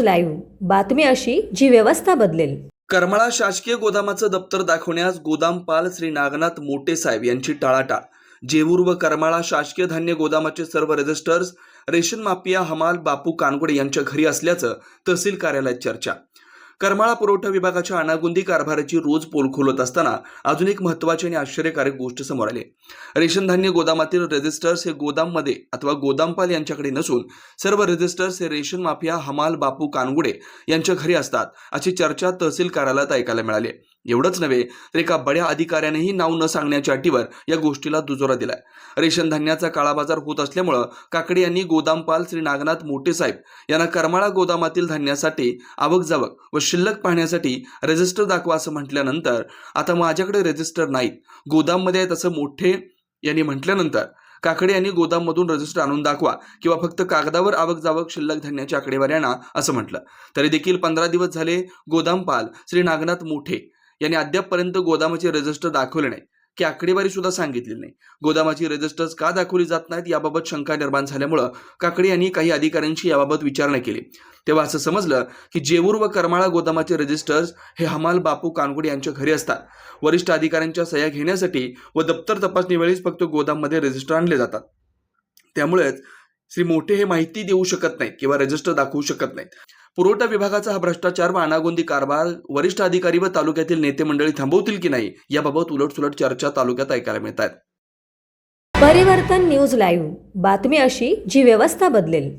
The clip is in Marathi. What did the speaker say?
लाईव्ह. बातमी अशी जी व्यवस्था बदलेल. करमाळा शासकीय गोदामाचं दप्तर दाखवण्यास गोदामपाल श्री नागनाथ मोटे साहेब यांची टाळाटाळ. जेऊर व करमाळा शासकीय धान्य गोदामाचे सर्व रजिस्टर्स रेशन माफिया हमाल बापू कानगुडे यांच्या घरी असल्याचं तहसील कार्यालयात चर्चा. करमाळा पुरवठा विभागाच्या अनागुंदी कारभाराची रोज पोल खोलत असताना अजून एक महत्वाची आणि आश्चर्यकारक गोष्ट समोर आली. रेशन धान्य गोदामातील रजिस्टर्स हे गोदाममध्ये अथवा गोदामपाल यांच्याकडे नसून सर्व रजिस्टर्स हे रेशन माफिया हमाल बापू कानगुडे यांच्या घरी असतात अशी चर्चा तहसील कार्यालयात ऐकायला मिळाली. एवढंच नव्हे तर एका बड्या अधिकाऱ्यानेही नाव न सांगण्याच्या अटीवर या गोष्टीला दुजोरा दिलाय. रेशन धान्याचा काळाबाजार होत असल्यामुळं काकडे यांनी गोदामपाल श्री नागनाथ मोठेसाहेब यांना करमाळा गोदामातील धान्यासाठी आवक जावक व शिल्लक पाहण्यासाठी रजिस्टर दाखवा असं म्हटल्यानंतर आता माझ्याकडे रजिस्टर नाहीत. गोदाममध्ये आहेत असं मोठे यांनी म्हटल्यानंतर काकडे यांनी गोदाममधून रजिस्टर आणून दाखवा किंवा फक्त कागदावर आवक जावक शिल्लक धान्याच्या आकडेवारी आणा असं म्हटलं. तरी देखील पंधरा दिवस झाले गोदामपाल श्री नागनाथ मोठे यांनी अद्यापपर्यंत गोदामाचे रजिस्टर दाखवले नाही. की आकडेवारी सुद्धा सांगितलेली नाही. गोदामाची रजिस्टर्स का दाखवली जात नाहीत याबाबत शंका निर्माण झाल्यामुळं काकडे यांनी काही अधिकाऱ्यांशी याबाबत विचारणा केली. तेव्हा असं समजलं की जेऊर व करमाळा गोदामाचे रजिस्टर्स हे हमाल बापू कानगुडे यांच्या घरी असतात. वरिष्ठ अधिकाऱ्यांच्या सह्या घेण्यासाठी व दप्तर तपासणी वेळीच फक्त गोदाममध्ये रजिस्टर आणले जातात. त्यामुळेच श्री मोठे हे माहिती देऊ शकत नाहीत किंवा रजिस्टर दाखवू शकत नाहीत. पुरवठा विभागाचा हा भ्रष्टाचार व अनागोंदी कारभार वरिष्ठ अधिकारी व तालुक्यातील नेते मंडळी थांबवतील की नाही याबाबत उलटसुलट चर्चा तालुक्यात ऐकायला मिळत आहेत परिवर्तन न्यूज लाईव्ह. बातमी अशी जी व्यवस्था बदलेल.